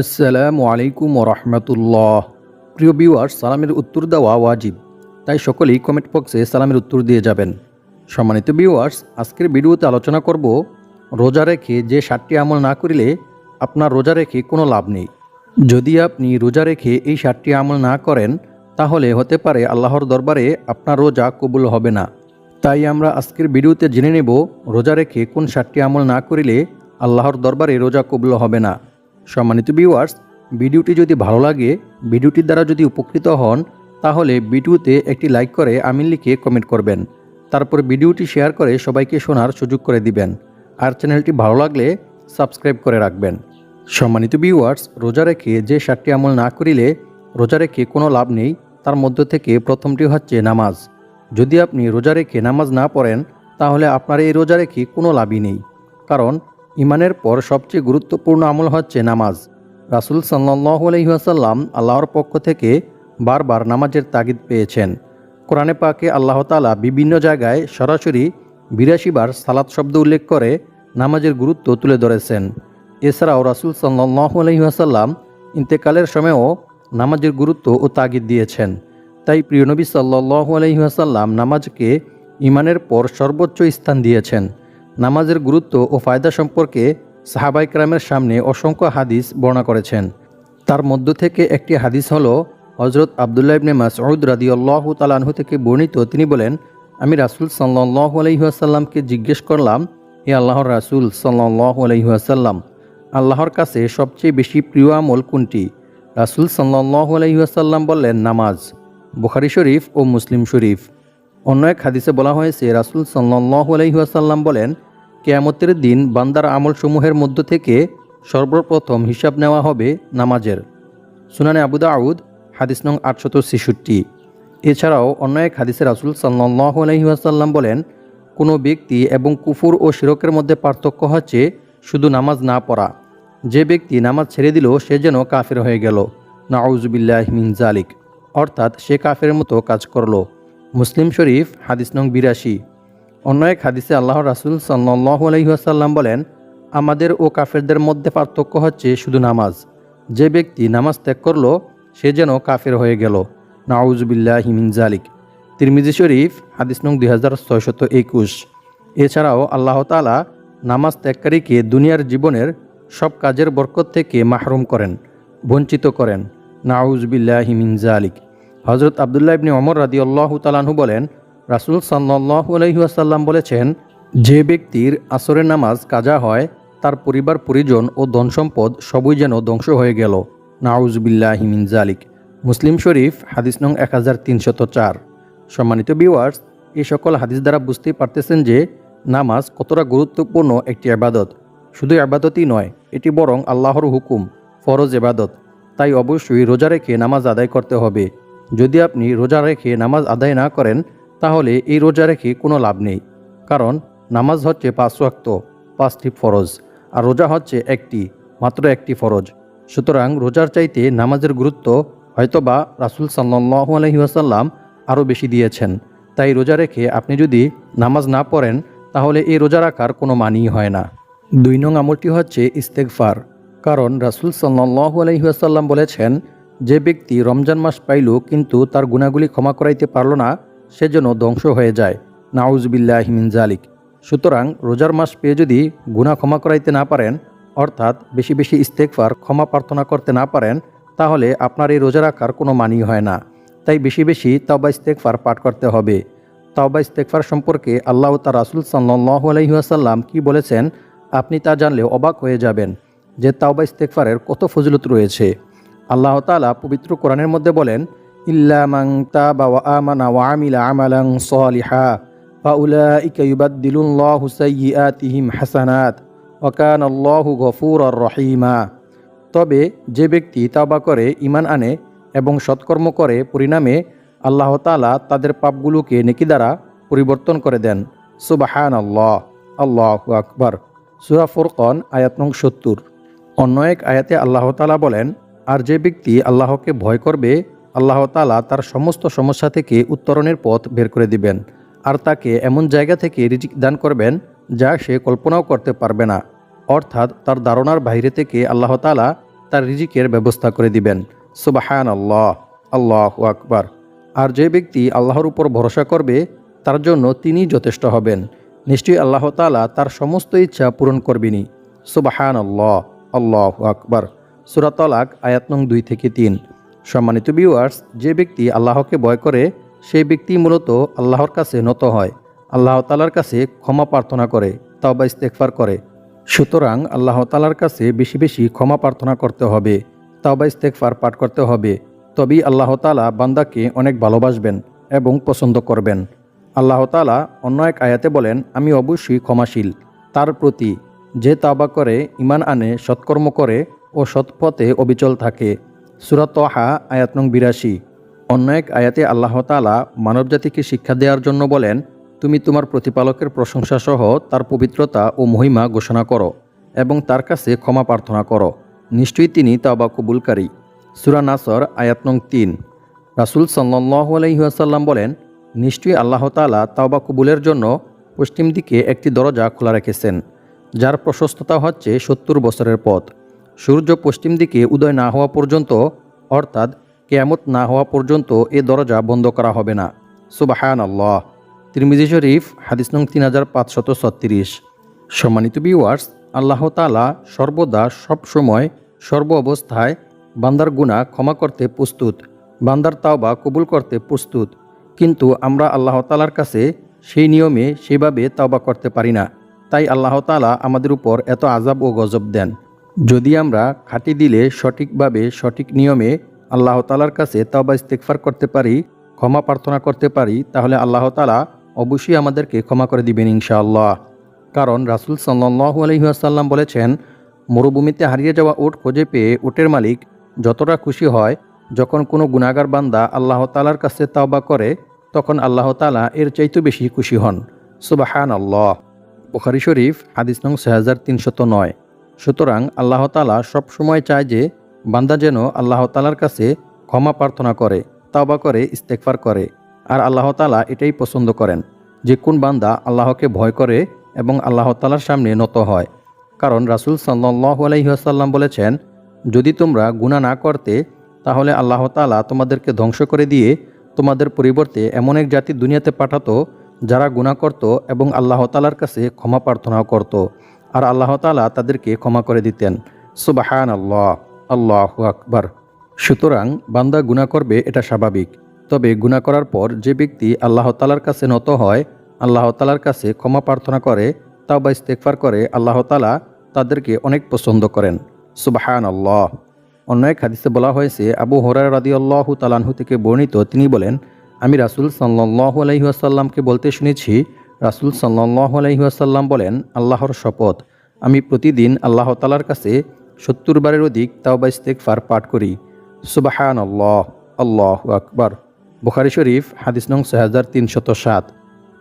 আসসালামু আলাইকুম রহমতুল্লাহ প্রিয় ভিউয়ার্স, সালামের উত্তর দেওয়া ওয়াজিব। তাই সকলেই কমেন্ট বক্সে সালামের উত্তর দিয়ে যাবেন। সম্মানিত ভিউয়ার্স, আজকের ভিডিওতে আলোচনা করব রোজা রেখে যে সাতটি আমল না করিলে আপনার রোজা রেখে কোনো লাভ নেই। যদি আপনি রোজা রেখে এই সাতটি আমল না করেন, তাহলে হতে পারে আল্লাহর দরবারে আপনার রোজা কবুল হবে না। তাই আমরা আজকের ভিডিওতে জেনে নেব রোজা রেখে কোন সাতটি আমল না করিলে আল্লাহর দরবারে রোজা কবুল হবে না। সম্মানিত ভিউয়ার্স ভিডিওটি যদি ভালো লাগে, ভিডিওটির দ্বারা যদি উপকৃত হন, তাহলে ভিডিওতে একটি লাইক করে আমিন লিখে কমেন্ট করবেন। তারপর ভিডিওটি শেয়ার করে সবাইকে শোনার সুযোগ করে দিবেন। আর চ্যানেলটি ভালো লাগলে সাবস্ক্রাইব করে রাখবেন। সম্মানিত ভিউয়ার্স রোজা রেখে যে সাতটি আমল না করিলে রোজা রেখে কোনো লাভ নেই, তার মধ্য থেকে প্রথমটি হচ্ছে নামাজ। যদি আপনি রোজা রেখে নামাজ না পড়েন, তাহলে আপনার এই রোজা রেখে কোনো লাভই নেই। কারণ ইমানের পর সবচেয়ে গুরুত্বপূর্ণ আমল হচ্ছে নামাজ। রাসুল সাল্লাহ আলহিহাসাল্লাম আল্লাহর পক্ষ থেকে বারবার নামাজের তাগিদ পেয়েছেন। কোরআনে পাকে আল্লাহ তালা বিভিন্ন জায়গায় সরাসরি বিরাশি বার সালাত শব্দ উল্লেখ করে নামাজের গুরুত্ব তুলে ধরেছেন। এছাড়াও রাসুল সাল্লাহ আলহিহাসাল্লাম ইন্তেকালের সময়ও নামাজের গুরুত্ব ও তাগিদ দিয়েছেন। তাই প্রিয়নবী সাল্লাহ আলহিহাসাল্লাম নামাজকে ইমানের পর সর্বোচ্চ স্থান দিয়েছেন। নামাজের গুরুত্ব ও ফায়দা সম্পর্কে সাহাবাইকরামের সামনে অসংখ্য হাদিস বর্ণনা করেছেন। তার মধ্য থেকে একটি হাদিস হল হজরত আবদুল্লাহ ইবনে মাসউদ রাদি আল্লাহ তালাহু থেকে বর্ণিত। তিনি বলেন, আমি রাসুল সাল্লাহ আলহিহাসাল্লামকে জিজ্ঞেস করলাম, হে আল্লাহর রাসুল সাল্লাহ আলহিহাসাল্লাম আল্লাহর কাছে সবচেয়ে বেশি প্রিয় আমল কোনটি? রাসুল সাল্লাহ আলহিহাসাল্লাম বললেন, নামাজ। বুখারি শরীফ ও মুসলিম শরীফ। অন্য এক হাদিসে বলা হয়েছে, রাসুল সাল্লাহ আলহিহাসাল্লাম বলেন, কেয়ামতের দিন বান্দার আমলসমূহের মধ্য থেকে সর্বপ্রথম হিসাব নেওয়া হবে নামাজের। সুনানে আবু দাউদ, হাদিস নং আটশত ছেষট্টি। এছাড়াও অন্য এক হাদিসে রাসুল সাল্লাহ আলহিহাসাল্লাম বলেন, কোনো ব্যক্তি এবং কুফুর ও শিরকের মধ্যে পার্থক্য হচ্ছে শুধু নামাজ না পড়া। যে ব্যক্তি নামাজ ছেড়ে দিল, সে যেন কাফের হয়ে গেল। নাউজুবিল্লাহ মিন জালিক অর্থাৎ সে কাফের মতো কাজ করল। মুসলিম শরীফ, হাদিস নং বিরাশি। অন্য এক হাদিসে আল্লাহ রাসুল আলহিহাসাল্লাম বলেন, আমাদের ও কাফেরদের মধ্যে পার্থক্য হচ্ছে শুধু নামাজ। যে ব্যক্তি নামাজ ত্যাগ করল, সে যেন কাফের হয়ে গেল। নাউজুবিল্লাহ হিমিন জালিক তিরমিজি শরীফ, হাদিস নং দুই হাজার ছয়শত একুশ। এছাড়াও আল্লাহ তালা নামাজ ত্যাগকারীকে দুনিয়ার জীবনের সব কাজের বরকত থেকে মাহরুম করেন, বঞ্চিত করেন। নাউজবিল্লাহ হিমিন জালিক হজরত আবদুল্লাহ ইবনি অমর রাদি আল্লাহ তালাহু বলেন, রাসুল সাল্লাহ আলহিহাসাল্লাম বলেছেন, যে ব্যক্তির আসরের নামাজ কাজা হয়, তার পরিবার পরিজন ও ধন সম্পদ সবই যেন ধ্বংস হয়ে গেল। নাউজবিল্লাহ হিমিন জালিক মুসলিম শরীফ, হাদিস নং এক হাজার তিনশত চার। সম্মানিত বিওয়ার্স এই সকল হাদিস দ্বারা বুঝতে পারতেছেন যে, নামাজ কতটা গুরুত্বপূর্ণ একটি আবাদত। শুধু আবাদতই নয়, এটি বরং আল্লাহর হুকুম, ফরজ এবাদত। তাই অবশ্যই রোজা রেখে নামাজ আদায় করতে হবে। যদি আপনি রোজা রেখে নামাজ আদায় না করেন, তাহলে এই রোজা রেখে কোনো লাভ নেই। কারণ নামাজ হচ্ছে পাঁচ ওয়াক্ত, পাঁচটি ফরজ, আর রোজা হচ্ছে একটি, মাত্র একটি ফরজ। সুতরাং রোজার চাইতে নামাজের গুরুত্ব হয়তোবা রাসুল সাল্লাহ আলহিহাসাল্লাম আরও বেশি দিয়েছেন। তাই রোজা রেখে আপনি যদি নামাজ না পড়েন, তাহলে এই রোজা রাখার কোনো মানই হয় না। দুই নং আমলটি হচ্ছে ইস্তেকফার কারণ রাসুল সাল্লাহ আলহিহাসাল্লাম বলেছেন যে ব্যক্তি রমজান মাস পাইল কিন্তু তার গুণাগুলি ক্ষমা করাইতে পারল না সেজন্য ধ্বংস হয়ে যায়। নাউজবিল্লাহ হিমিন জালিক সুতরাং রোজার মাস পেয়ে যদি গুণা ক্ষমা করাইতে না পারেন, অর্থাৎ বেশি বেশি ইস্তেকফার ক্ষমা প্রার্থনা করতে না পারেন, তাহলে আপনার এই রোজা রাখার কোনো মানি হয় না। তাই বেশি বেশি তাওবা ইস্তেকফার পাঠ করতে হবে। তাওবা ইস্তেকফার সম্পর্কে আল্লাহ তার রাসুল সাল্লাহ আলহিহাসাল্লাম কি বলেছেন, আপনি তা জানলে অবাক হয়ে যাবেন যে তাওবা ইস্তেকফারের কত ফজিলত রয়েছে। আল্লাহ তালা পবিত্র কোরআনের মধ্যে বলেন ইল্লামাং তাবা ওয়া আমানা ওয়া আমিলা আমালাং সালিহা, ফাউলাইকা ইউবাদদিলুল্লাহু সাইয়্যাতিহিম হাসানাত, ওয়া কানা আল্লাহু গফুরার রহিমা। তবে যে ব্যক্তি তাওবা করে ইমান আনে এবং সৎকর্ম করে পরিণামে আল্লাহ তালা তাদের পাপগুলোকে নেকি দ্বারা পরিবর্তন করে দেন। সুবাহান আল্লাহ আল্লাহ আকবর। সুরা ফুরকন, আয়াত নং সত্তর। অন্য এক আয়াতে আল্লাহ তালা বলেন আর যে ব্যক্তি আল্লাহকে ভয় করবে, আল্লাহ তালা তার সমস্ত সমস্যা থেকে উত্তরণের পথ বের করে দিবেন আর তাকে এমন জায়গা থেকে রিজিক দান করবেন যা সে কল্পনাও করতে পারবে না। অর্থাৎ তার ধারণার বাইরে থেকে আল্লাহ তালা তার রিজিকের ব্যবস্থা করে দিবেন। সুবাহান আল্লাহ আল্লাহ আকবার। আর যে ব্যক্তি আল্লাহর উপর ভরসা করবে, তার জন্য তিনি যথেষ্ট হবেন। নিশ্চয়ই আল্লাহ তালা তার সমস্ত ইচ্ছা পূরণ করবেনি সুবাহান আল্লাহ আল্লাহ আকবার। সুরাতলাক আয়াত নং দুই থেকে তিন। সম্মানিত ভিউয়ার্স যে ব্যক্তি আল্লাহকে ভয় করে, সেই ব্যক্তি মূলত আল্লাহর কাছে নত হয়। আল্লাহ তালার কাছে ক্ষমা প্রার্থনা করে, তাওবা ইস্তেকফার করে। সুতরাং আল্লাহ তালার কাছে বেশি বেশি ক্ষমা প্রার্থনা করতে হবে, তাওবা ইস্তেকফার পাঠ করতে হবে। তবেই আল্লাহ তালা বান্দাকে অনেক ভালোবাসবেন এবং পছন্দ করবেন। আল্লাহ তালা অন্য এক আয়াতে বলেন, আমি অবশ্যই ক্ষমাশীল। তার প্রতি যে তাওবা করে ইমান আনে, সৎকর্ম করে ও সৎপথে অবিচল থাকে। সুরাত হা আয়াত নং বিরাশি। অন্য এক আয়াতে আল্লাহ তালা মানবজাতিকে শিক্ষা দেওয়ার জন্য বলেন, তুমি তোমার প্রতিপালকের প্রশংসা সহ তার পবিত্রতা ও মহিমা ঘোষণা করো এবং তার কাছে ক্ষমা প্রার্থনা করো। নিশ্চয়ই তিনি তাওবা কবুলকারী। সুরা নাসর, আয়াত নং তিন। রাসুল সাল্লাহ আলহিহাসাল্লাম বলেন, নিশ্চয়ই আল্লাহ তালা তাওবা কবুলের জন্য পশ্চিম দিকে একটি দরজা খোলা রেখেছেন, যার প্রশস্ততা হচ্ছে সত্তর বছরের পথ। সূর্য পশ্চিম দিকে উদয় না হওয়া পর্যন্ত, অর্থাৎ কেয়ামত না হওয়া পর্যন্ত এ দরজা বন্ধ করা হবে না। সুবাহান আল্লাহ তিরমিজি শরীফ, হাদিস নং তিন হাজার পাঁচশত ছত্রিশ। সম্মানিত বিওয়ার্স আল্লাহ তালা সর্বদা সবসময় সর্ব অবস্থায় বান্দার গুণা ক্ষমা করতে প্রস্তুত, বান্দার তাওবা কবুল করতে প্রস্তুত। কিন্তু আমরা আল্লাহ তালার কাছে সেই নিয়মে সেভাবে তাওবা করতে পারি না। তাই আল্লাহ তালা আমাদের উপর এত আজাব ও গজব দেন। যদি আমরা খাঁটি দিলে সঠিকভাবে সঠিক নিয়মে আল্লাহ তালার কাছে তাওবা ইস্তেকফার করতে পারি, ক্ষমা প্রার্থনা করতে পারি, তাহলে আল্লাহ তালা অবশ্যই আমাদেরকে ক্ষমা করে দিবেন ইনশাআল্লাহ। কারণ রাসুল সাল্লাহ আলহিহাসাল্লাম বলেছেন, মরুভূমিতে হারিয়ে যাওয়া উট খুঁজে পেয়ে উটের মালিক যতটা খুশি হয়, যখন কোনো গুণাগার বান্দা আল্লাহ তালার কাছে তাওবা করে, তখন আল্লাহ তালা এর চাইতে বেশি খুশি হন। সুবাহান আল্লাহ বুখারি শরীফ, হাদিস নং ছয় হাজার তিনশত নয়। সুতরাং আল্লাহ তালা সবসময় চায় যে বান্দা যেন আল্লাহ তালার কাছে ক্ষমা প্রার্থনা করে, তাওবা করে ইস্তেকফার করে। আর আল্লাহ তালা এটাই পছন্দ করেন যে কোন বান্দা আল্লাহকে ভয় করে এবং আল্লাহ তালার সামনে নত হয়। কারণ রাসুল সাল্লাহ আলহিহাসাল্লাম বলেছেন, যদি তোমরা গুণা না করতে, তাহলে আল্লাহ তালা তোমাদেরকে ধ্বংস করে দিয়ে তোমাদের পরিবর্তে এমন এক জাতি দুনিয়াতে পাঠাতো যারা গুণা করত এবং আল্লাহ তালার কাছে ক্ষমা প্রার্থনাও করত। আর আল্লাহ তালা তাদেরকে ক্ষমা করে দিতেন। সুবাহান আল্লাহ আল্লাহ আকবার। সুতরাং বান্দা গুণা করবে, এটা স্বাভাবিক। তবে গুণা করার পর যে ব্যক্তি আল্লাহ তালার কাছে নত হয়, আল্লাহ তালার কাছে ক্ষমা প্রার্থনা করে তাও বা ইস্তেকফার করে, আল্লাহ তালা তাদেরকে অনেক পছন্দ করেন। সুবাহান আল্লাহ অন্য এক হাদিসে বলা হয়েছে, আবু হরার রাদি আল্লাহ তালানহু থেকে বর্ণিত, তিনি বলেন, আমি রাসুল সাল্লাহ আলহিহাসাল্লামকে বলতে শুনেছি রাসুল সাল্লাহ আলহিহাসাল্লাম বলেন, আল্লাহর শপথ। আমি প্রতিদিন আল্লাহ তালার কাছে সত্তর বারের অধিক তাওবা ইস্তেকফার পাঠ করি। সুবাহান আল্লাহ আল্লাহ আকবর। বুখারি শরীফ, হাদিস নং ছয় হাজার তিনশত সাত।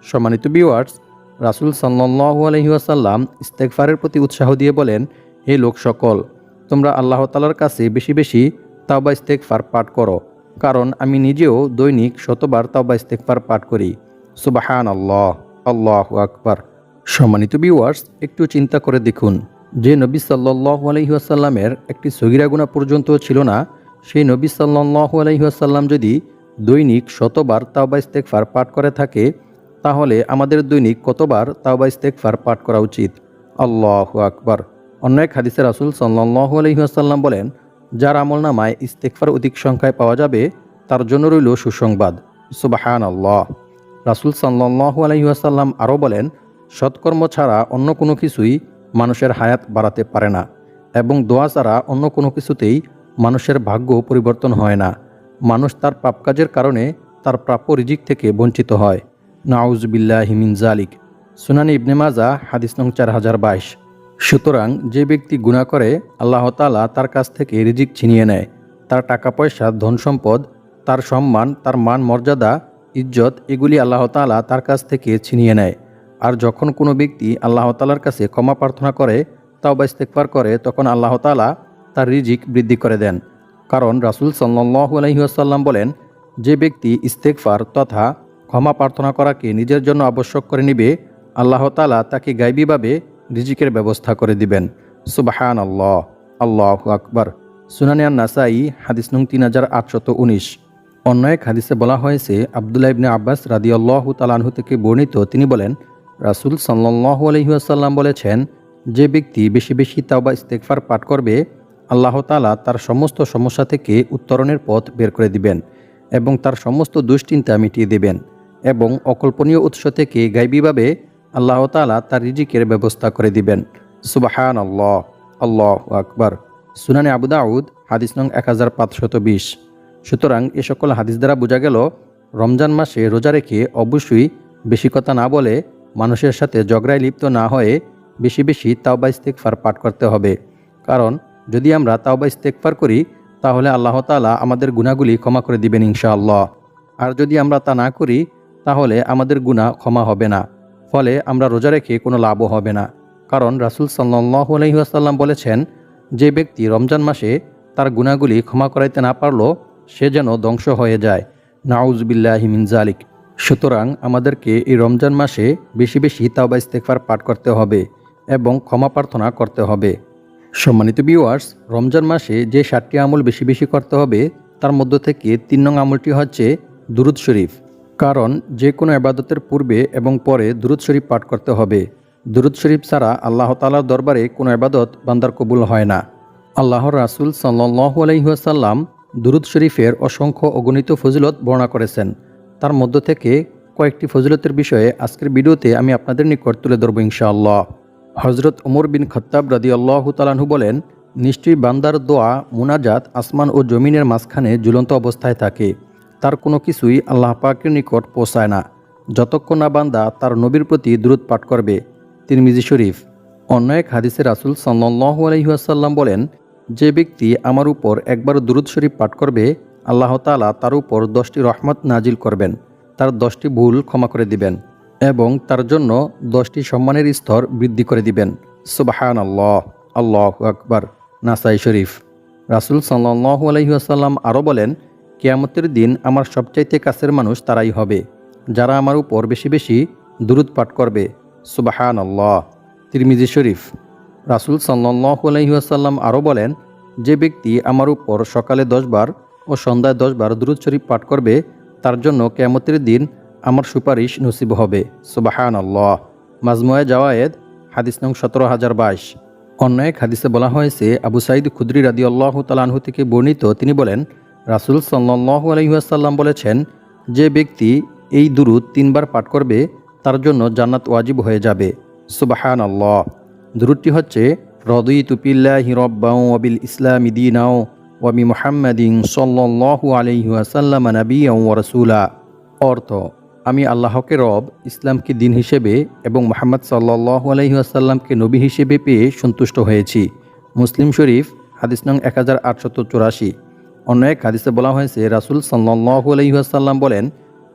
সম্মানিত বিওয়ার্স রাসুল সাল্লাহ আলহিহাসাল্লাম ইস্তেকফারের প্রতি উৎসাহ দিয়ে বলেন, হে লোক সকল, তোমরা আল্লাহ তালার কাছে বেশি বেশি তাওবা ইস্তেকফার পাঠ করো। কারণ আমি নিজেও দৈনিক শতবার তাওবা ইস্তেকফার পাঠ করি। সুবাহান আল্লাহ আল্লাহ আকবার। সম্মানিত বিওয়ার্স একটু চিন্তা করে দেখুন, যে নবী সাল্লাহ আলহিহাসাল্লামের একটি সগিরাগুনা পর্যন্ত ছিল না, সেই নবী সাল্লাহ আলহিহাসাল্লাম যদি দৈনিক শতবার তাওবা ইস্তেকফার পাঠ করে থাকে, তাহলে আমাদের দৈনিক কতবার তাওবা ইস্তেকফার পাঠ করা উচিত? আল্লাহ আকবার। অন্য এক হাদিসে রাসুল সাল্লাহ আলহিহাসাল্লাম বলেন, যার আমল নামায় ইস্তেকফার অধিক সংখ্যায় পাওয়া যাবে, তার জন্য রইল সুসংবাদ। সুবাহান আল্লাহ রাসুল সাল্লাহ আলহিহাসাল্লাম আরও বলেন, সৎকর্ম ছাড়া অন্য কোনো কিছুই মানুষের হায়াত বাড়াতে পারে না এবং দোয়া ছাড়া অন্য কোনো কিছুতেই মানুষের ভাগ্য পরিবর্তন হয় না। মানুষ তার পাপ কাজের কারণে তার প্রাপ্য রিজিক থেকে বঞ্চিত হয়। নাউজবিল্লাহ হিমিন জালিক সুনানি ইবনে মাজা, হাদিস নং চার হাজার বাইশ। সুতরাং যে ব্যক্তি গুণা করে, আল্লাহ তালা তার কাছ থেকে রিজিক ছিনিয়ে নেয়। তার টাকা পয়সা, ধন সম্পদ, তার সম্মান, তার মান মর্যাদা ইজ্জত এগুলি আল্লাহ তালা তার কাছ থেকে ছিনিয়ে নেয়। আর যখন কোনো ব্যক্তি আল্লাহ তালার কাছে ক্ষমা প্রার্থনা করে তাও বা ইস্তেকবার করে, তখন আল্লাহ তালা তার রিজিক বৃদ্ধি করে দেন। কারণ রাসুল সাল্লু আলহিহাসাল্লাম বলেন, যে ব্যক্তি ইস্তেকফার তথা ক্ষমা প্রার্থনা করাকে নিজের জন্য আবশ্যক করে নিবে, আল্লাহ তালা তাকে গাইবীভাবে রিজিকের ব্যবস্থা করে দিবেন। সুবাহান আল্লাহ আল্লাহ আকবর। সুনানিয়ান নাসাই হাদিস নং তিন হাজার আটশত উনিশ। অন্য এক হাদিসে বলা হয়েছে, আবদুল্লাহ ইবনে আব্বাস রাদিয়াল্লাহু তালানহু থেকে বর্ণিত, তিনি বলেন, রাসূল সাল্লাল্লাহু আলাইহি ওয়াসাল্লাম বলেছেন, যে ব্যক্তি বেশি বেশি তাওবা ইস্তেগফার পাঠ করবে, আল্লাহ তাআলা তার সমস্ত সমস্যা থেকে উত্তরণের পথ বের করে দিবেন এবং তার সমস্ত দুশ্চিন্তা মিটিয়ে দেবেন এবং অকল্পনীয় উৎস থেকে গাইবীভাবে আল্লাহ তালা তার রিজিকের ব্যবস্থা করে দিবেন। সুবাহান আল্লাহ আল্লাহ আকবর। সুনানে আবু দাউদ, হাদিস নং এক হাজার পাঁচশত বিশ। সুতরাং এ সকল হাদিস দ্বারা বোঝা গেল, রমজান মাসে রোজা রেখে অবশ্যই বেশি কথা না বলে মানুষের সাথে ঝগড়ায় লিপ্ত না হয়ে বেশি বেশি তাওবা ইস্তেকফার পাঠ করতে হবে। কারণ, যদি আমরা তাওবা ইস্তেকফার করি, তাহলে আল্লাহ তাআলা আমাদের গুণাগুলি ক্ষমা করে দিবেন ইনশাআল্লাহ। আর যদি আমরা তা না করি, তাহলে আমাদের গুণা ক্ষমা হবে না। ফলে আমরা রোজা রেখে কোনো লাভও হবে না। কারণ, রাসুল সাল্লাহ আলহিহাসাল্লাম বলেছেন, যে ব্যক্তি রমজান মাসে তার গুণাগুলি ক্ষমা করাইতে না পারল সে যেন ধ্বংস হয়ে যায়। নাউজবিল্লাহি মিন জালিক সুতরাং আমাদেরকে এই রমজান মাসে বেশি বেশি তাওবা ইস্তেকফার পাঠ করতে হবে এবং ক্ষমা প্রার্থনা করতে হবে। সম্মানিত ভিউয়ার্স রমজান মাসে যে সাতটি আমল বেশি বেশি করতে হবে, তার মধ্য থেকে তিন নং আমলটি হচ্ছে দুরুদ শরীফ। কারণ যে কোনো আবাদতের পূর্বে এবং পরে দুরুদ শরীফ পাঠ করতে হবে। দুরুদ শরীফ ছাড়া আল্লাহ তালার দরবারে কোনো আবাদত বান্দার কবুল হয় না। আল্লাহর রাসুল সাল্লাহ আলহিহাসাল্লাম দুরুদ শরীফের অসংখ্য অগণিত ফজিলত বর্ণনা করেছেন। তার মধ্য থেকে কয়েকটি ফজিলতের বিষয়ে আজকের ভিডিওতে আমি আপনাদের নিকট তুলে ধরব ইনশাআল্লাহ। হজরত ওমর বিন খত্তাব রাদি আল্লাহ তালাহু বলেন, নিশ্চয়ই বান্দার দোয়া, মুনাজাত, আসমান ও জমিনের মাঝখানে ঝুলন্ত অবস্থায় থাকে। তার কোনো কিছুই আল্লাহ পাকের নিকট পৌঁছায় না। যতক্ষণ না বান্দা তার নবীর প্রতি দ্রুত পাঠ করবে। তিরমিজি শরীফ। অন্য এক হাদিসে রাসুল সাল্লাহ আলহিহাসাল্লাম বলেন যে ব্যক্তি আমার উপর একবার দুরুদ শরীফ পাঠ করবে, আল্লাহ তালা তার উপর দশটি রহমত নাজিল করবেন। তার দশটি ভুল ক্ষমা করে দিবেন এবং তার জন্য দশটি সম্মানের স্তর বৃদ্ধি করে দিবেন। সুবাহান আল্লাহ আল্লাহ আকবর। নাসাই শরীফ। রাসুল সাল্লাহ আলহিহাসাল্লাম আরও বলেন, কেয়ামতের দিন আমার সবচাইতে কাছের মানুষ তারাই হবে, যারা আমার উপর বেশি বেশি দুরুদ পাঠ করবে। সুবাহান আল্লাহ তিরমিজি শরীফ। রাসুল সাল্লাহ আলহিহাসাল্লাম আরও বলেন, যে ব্যক্তি আমার উপর সকালে দশবার ও সন্ধ্যায় দশবার দুরুদ শরীফ পাঠ করবে, তার জন্য কেয়ামতের দিন আমার সুপারিশ নসিব হবে। সুবাহান আল্লাহ মাজমুয়া জাওয়ায়েদ, হাদিস নং সতেরো হাজার বাইশ। অন্য এক হাদিসে বলা হয়েছে, আবু সাইদ খুদ্রি রাদি আল্লাহ তালাহু থেকে বর্ণিত, তিনি বলেন, রাসুল সাল্লাহ আলহিহাসাল্লাম বলেছেন, যে ব্যক্তি এই দুরুদ তিনবার পাঠ করবে, তার জন্য জান্নাত ওয়াজিব হয়ে যাবে। সুবাহান আল্লাহ দুরুদটি হচ্ছে রদই তুপিল্লা হিরব্বাউ অবিল ইসলাম ইদিনাও ওয়াবি মোহাম্মদিন সাল্লাহু আলহিহাসাল্লাম নবী রসুলা। অর্থ, আমি আল্লাহকে রব, ইসলামকে দিন হিসেবে এবং মোহাম্মদ সাল্লাহ আলহিহাসাল্লামকে নবী হিসেবে পেয়ে সন্তুষ্ট হয়েছি। মুসলিম শরীফ, হাদিস নং এক হাজার আটশত চুরাশি। অন্য এক হাদিসে বলা হয়েছে, রাসুল সাল্লাহ আলহিহাসাল্লাম বলেন,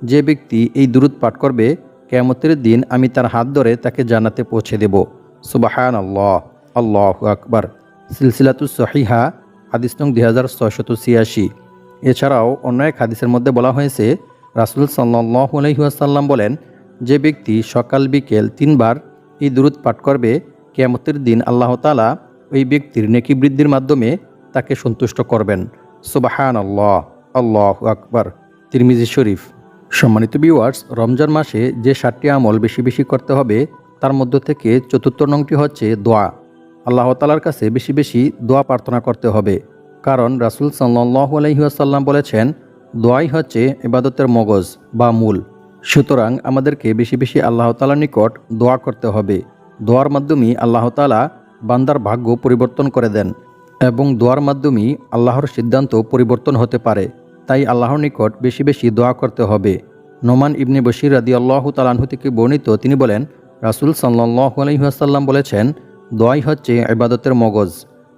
যে ব্যক্তি এই দুরুদ পাঠ করবে, কেয়ামতের দিন আমি তার হাত ধরে তাকে জানাতে পৌঁছে দেব। সুবাহান আল্লাহ আল্লাহ আকবর। সিলসিলাতুস সহিহা, হাদিস নং দুই হাজার ছয়শত ছিয়াশি। এছাড়াও অন্য এক হাদিসের মধ্যে বলা হয়েছে, রাসুল সাল্লাহ আলহিহাসাল্লাম বলেন, যে ব্যক্তি সকাল বিকেল তিনবার এই দুরুদ পাঠ করবে, কেয়ামতের দিন আল্লাহ তালা ওই ব্যক্তির নেকি বৃদ্ধির মাধ্যমে তাকে সন্তুষ্ট করবেন। সুবাহান আল্লাহ আল্লাহ আকবর। তিরমিজি শরীফ। সম্মানিত ভিউয়ার্স রমজান মাসে যে সাতটি আমল বেশি বেশি করতে হবে তার মধ্য থেকে চতুর্থ নংটি হচ্ছে দোয়া। আল্লাহ তালার কাছে বেশি বেশি দোয়া প্রার্থনা করতে হবে। কারণ রাসুল সাল্লাহ আলহিহাসাল্লাম বলেছেন, দোয়াই হচ্ছে ইবাদতের মগজ বা মূল। সুতরাং আমাদেরকে বেশি বেশি আল্লাহ তালার নিকট দোয়া করতে হবে। দোয়ার মাধ্যমেই আল্লাহ তালা বান্দার ভাগ্য পরিবর্তন করে দেন এবং দোয়ার মাধ্যমেই আল্লাহর সিদ্ধান্ত পরিবর্তন হতে পারে। তাই আল্লাহর নিকট বেশি বেশি দোয়া করতে হবে। নোমান ইবনে বশির রাদি আল্লাহ তালাহু থেকে বর্ণিত তিনি বলেন রাসুল সাল্লাহ আলহিহাসাল্লাম বলেছেন, দোয়াই হচ্ছে ইবাদতের মগজ।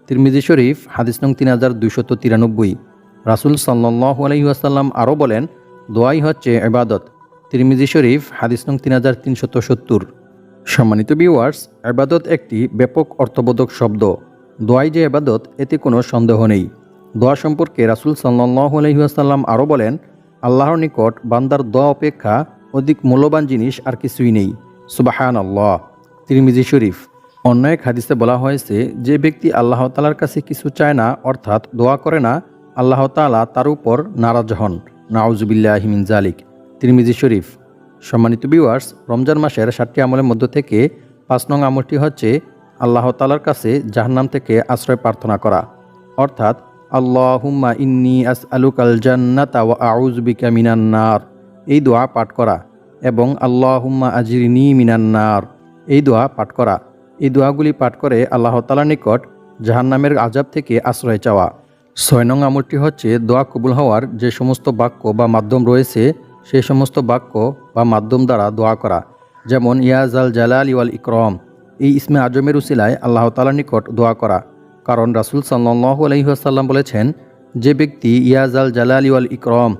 তিরমিজি শরীফ, হাদিস নং তিন হাজার দুইশত তিরানব্বই। রাসুল সাল্লাহ আলহিহাসাল্লাম আরও বলেন, দোয়াই হচ্ছে ইবাদত। তিরমিজি শরীফ, হাদিস নং তিন হাজার তিনশত সত্তর সম্মানিত ভিউয়ার্স এবাদত একটি ব্যাপক অর্থবোধক শব্দ। দোয়াই যে এবাদত এতে কোনো সন্দেহ নেই। দোয়া সম্পর্কে রাসুল সাল্লাহ আলহিহাসাল্লাম আরও বলেন, আল্লাহর নিকট বান্দার দোয়া অপেক্ষা অধিক মূল্যবান জিনিস আর কিছুই নেই। সুবাহান আল্লাহ তিরমিজি শরীফ। অন্য এক হাদিসে বলা হয়েছে, যে ব্যক্তি আল্লাহ তালার কাছে কিছু চায় না, অর্থাৎ দোয়া করে না, আল্লাহ তালা তার উপর নারাজ হন। নাউজুবিল্লাহ হিমিন জালিক তিরমিজি শরীফ। সম্মানিত বিওয়ার্স রমজান মাসের সাতটি আমলের মধ্য থেকে পাঁচ নং আমলটি হচ্ছে আল্লাহ তালার কাছে জাহান্নাম থেকে আশ্রয় প্রার্থনা করা। অর্থাৎ, আল্লাহুম্মা ইন্নি আস আলুকাল জান্নাতা ওয়া আউজবিকা মিনান্নার এই দোয়া পাঠ করা। এবং আল্লাহুম্মা আজিরিনি মিনান্নার এই দোয়া পাঠ করা। এই দোয়াগুলি পাঠ করে আল্লাহ তালার নিকট জাহান্নামের আজাব থেকে আশ্রয় চাওয়া। ছয় নং আমলটি হচ্ছে দোয়া কবুল হওয়ার যে সমস্ত বাক্য বা মাধ্যম রয়েছে সেই সমস্ত বাক্য বা মাধ্যম দ্বারা দোয়া করা। যেমন ইয়াজ আল জালাল ইওয়াল ইকরম। এই ইসমে আজমের উসিলায় আল্লাহ তালার নিকট দোয়া করা। কারণ রাসুল সাল্লাহ আলহিহাসাল্লাম বলেছেন, যে ব্যক্তি ইয়াজ আল জালাল ইওয়াল ইকরম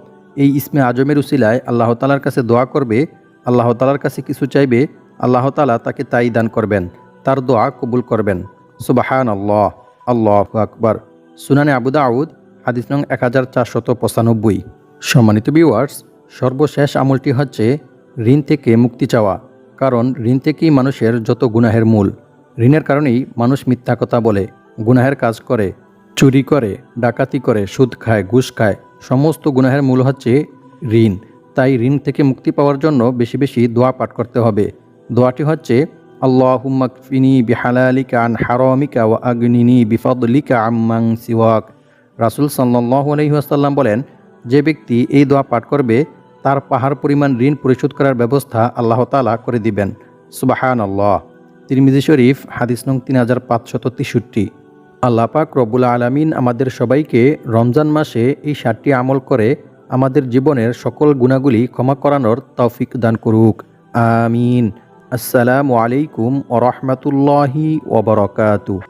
এই ইসমে আজমের উসিলায় আল্লাহ তালার কাছে দোয়া করবে, আল্লাহ তালার কাছে কিছু চাইবে, আল্লাহ তালা তাকে তাই দান করবেন, তার দোয়া কবুল করবেন। সুবাহান আল্লাহ আল্লাহ আকবর। সুনানে আবু দাউদ, হাদিস নং এক হাজার চারশত পঁচানব্বই। সম্মানিত ভিউয়ার্স সর্বশেষ আমলটি হচ্ছে ঋণ থেকে মুক্তি চাওয়া, কারণ ঋণ থেকেই মানুষের যত গুনাহের মূল। ঋণের কারণেই মানুষ মিথ্যা কথা বলে, গুনাহের কাজ করে, চুরি করে, ডাকাতি করে, সুদ খায়, ঘুষ খায়। সমস্ত গুনাহের মূল হচ্ছে ঋণ। তাই ঋণ থেকে মুক্তি পাওয়ার জন্য বেশি বেশি দোয়া পাঠ করতে হবে। দোয়াটি হচ্ছে আল্লাহুম্মাকফিনি বিহালালিকা আন হারামিকা ওয়া আগনিনি বিফদলিকা আম্মাং সিওয়াক। রাসুল সাল্লাল্লাহু আলাইহি ওয়াসাল্লাম বলেন, যে ব্যক্তি এই দোয়া পাঠ করবে, তার পাহাড় পরিমাণ ঋণ পরিশোধ করার ব্যবস্থা আল্লাহ তাআলা করে দিবেন। সুবাহান আল্লাহ তিরমিজি শরীফ, হাদিস নং তিন হাজার পাঁচশত তেষট্টি। আল্লাহ রবুল আলমিন আমাদের সবাইকে রমজান মাসে এই সাতটি আমল করে আমাদের জীবনের সকল গুণাগুলি ক্ষমা করানোর তৌফিক দান করুক। আমিন। আসসালামু আলাইকুম ওরহমতুল্লাহি ওবরকাতু